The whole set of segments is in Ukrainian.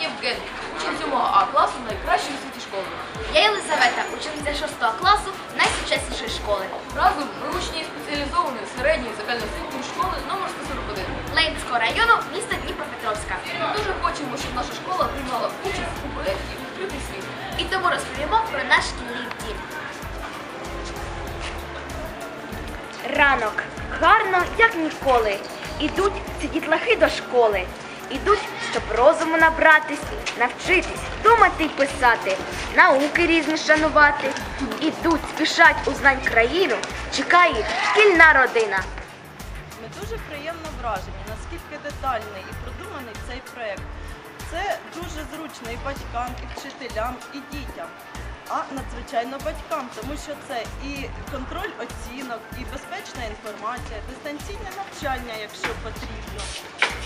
Євгеній, учень 7 А класу найкращої у світі школи. Я Єлизавета, учениця 6 класу найсучаснішої школи. Разом ми учні спеціалізованої середньої загальноосвітньої школи номер 141. Ленінського району міста Дніпропетровська. Ми дуже хочемо, щоб наша школа приймала участь у проєкті Відкритий світ. І тому розповімо про наш шкільний дім. Ранок. Гарно, як ніколи. Ідуть ці дітлахи до школи. Ідуть, щоб розуму набратись, навчитись, думати й писати, науки різні шанувати. Ідуть, спішать у знань країну, чекає їх шкільна родина. Ми дуже приємно вражені, наскільки детальний і продуманий цей проєкт. Це дуже зручно і батькам, і вчителям, і дітям. А надзвичайно батькам, тому що це і контроль оцінок, і безпечна інформація, дистанційне навчання, якщо потрібно.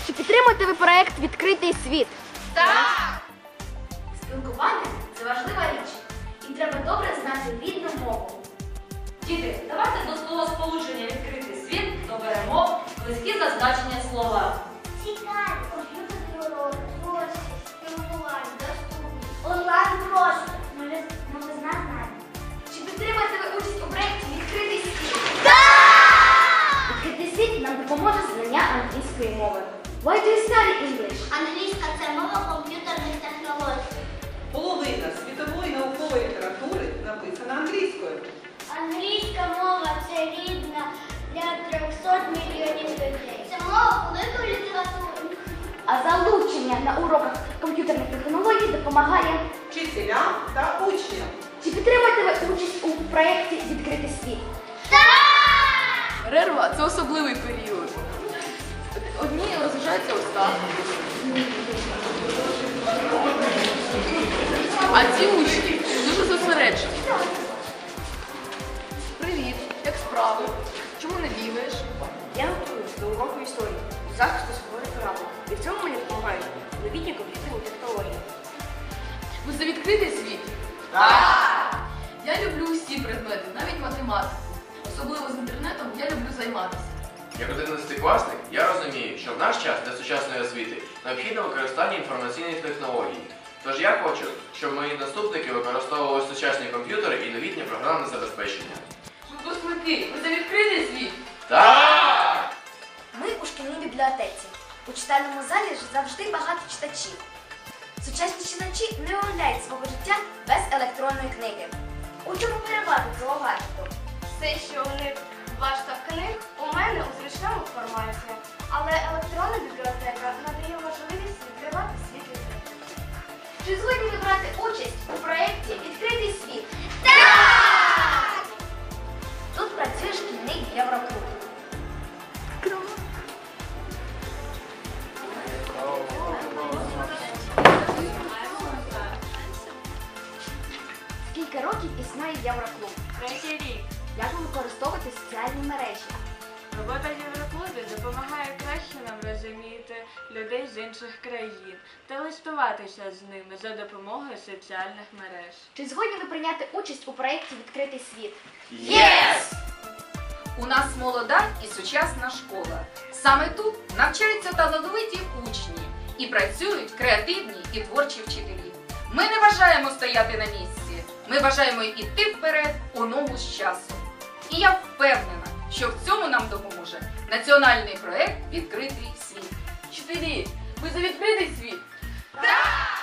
Чи підтримуєте ви проект Відкритий світ? Так! Спілкування це важлива річ. І треба добре знати рідну мову. Діти, давайте до слова сполучення відкритий світ доберемо близькі за значення слова. Цікаві, комп'ютерні уроки, творчість, спілкування, доступні. Онлайн просто. Новизна знань. Чи підтримуєте ви участь у проєкті Відкритий світ? Так! Відкритий світ нам допоможе знання англійської мови. Why do you study English? Англійська це мова комп'ютерних технологій. Половина світової наукової літератури написана англійською. Англійська мова це рідна для 300 мільйонів людей. Це мова великої літератури. А залучення на уроках комп'ютерних технологій допомагає. Вчителям проєкті Відкритий світ? Перерва це особливий період. Одні розважаються ось так. А ці учні дуже зосереджені. Привіт, як справи? Чому не бігаєш? Я готуюсь до уроку історії, захисту свого реферату. І в цьому мені допомагають новітні комп'ютерні технології. Ви за відкритий світ? Так! Математику. Особливо з інтернетом я люблю займатися. Як 11-класник, я розумію, що в наш час для сучасної освіти необхідне використання інформаційних технологій. Тож я хочу, щоб мої наступники використовували сучасні комп'ютери і новітнє програмне забезпечення. Випускники, ви за відкритий світ? Так! Ми у шкільній бібліотеці. У читальному залі ж завжди багато читачів. Сучасні читачі не уявляють свого життя без електронної книги. У чому перевага цього гаджету? Все, що у них башта книг, у мене у зручному форматі. Але електронна бібліотека надає можливість відкривати світ. Чи згодні ви брати участь існує Євроклуб? Третій рік. Як ви використовуєте соціальні мережі? Робота в Євроклубі допомагає краще нам розуміти людей з інших країн та листуватися з ними за допомогою соціальних мереж. Чи згодні ви прийняти участь у проєкті Відкритий світ? Єс! У нас молода і сучасна школа. Саме тут навчаються талановиті учні і працюють креативні і творчі вчителі. Ми не бажаємо стояти на місці. Ми бажаємо йти вперед у ногу з часом. І я впевнена, що в цьому нам допоможе національний проект Відкритий світ. Вчителі, ви за відкритий світ? Так!